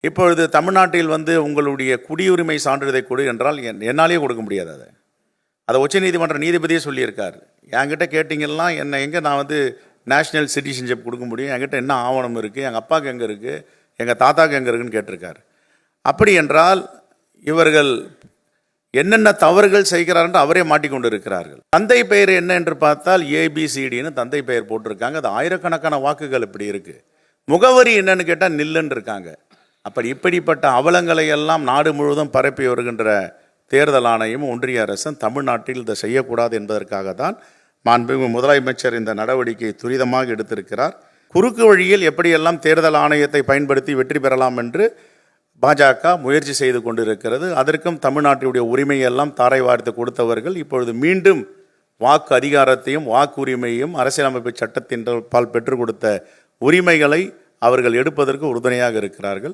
இப்பொழுது தமிழ்நாட்டில் வந்து உங்களுடைய குடியுரிமை சான்றிதழை கொடு என்றால் என்- என்னாலேயே கொடுக்க முடியாது அதை. அதை உச்சநீதிமன்ற நீதிபதியே சொல்லியிருக்கார். என்கிட்ட கேட்டிங்கன்னா என்னை எங்கே நான் வந்து நேஷ்னல் சிட்டிசன்ஷிப் கொடுக்க முடியும்? என்கிட்ட என்ன ஆவணம் இருக்குது எங்கள் அப்பாவுக்கு எங்கே இருக்குது எங்கள் தாத்தாவுக்கு எங்கே இருக்குன்னு கேட்டிருக்கார். அப்படி என்றால் இவர்கள் என்னென்ன தவறுகள் செய்கிறார் என்று அவரே மாட்டிக்கொண்டு இருக்கிறார்கள் தந்தை பெயர் என்ன என்று பார்த்தால் ஏபிசிடின்னு தந்தை பெயர் போட்டிருக்காங்க. அது ஆயிரக்கணக்கான வாக்குகள் இப்படி இருக்குது முகவரி என்னன்னு கேட்டால் நில்லுன்னு இருக்காங்க. அப்படி இப்படிப்பட்ட அவலங்களை எல்லாம் நாடு முழுவதும் பரப்பி வருகின்ற தேர்தல் ஆணையம் ஒன்றிய அரசும் தமிழ்நாட்டில் இதை செய்யக்கூடாது என்பதற்காக தான் மாண்புமிகு முதலமைச்சர் இந்த நடவடிக்கையை துரிதமாக எடுத்திருக்கிறார். குறுக்கு வழியில் எப்படியெல்லாம் தேர்தல் ஆணையத்தை பயன்படுத்தி வெற்றி பெறலாம் என்று பாஜக முயற்சி செய்து கொண்டிருக்கிறது. அதற்கும் தமிழ்நாட்டினுடைய உரிமையெல்லாம் தாரை வார்த்து கொடுத்தவர்கள் இப்பொழுது மீண்டும் வாக்கு அதிகாரத்தையும் வாக்குரிமையும் அரசியலமைப்பு சட்டத்தின் பால் பெற்றுக் கொடுத்த உரிமைகளை அவர்கள் எடுப்பதற்கு உறுதுணையாக இருக்கிறார்கள்.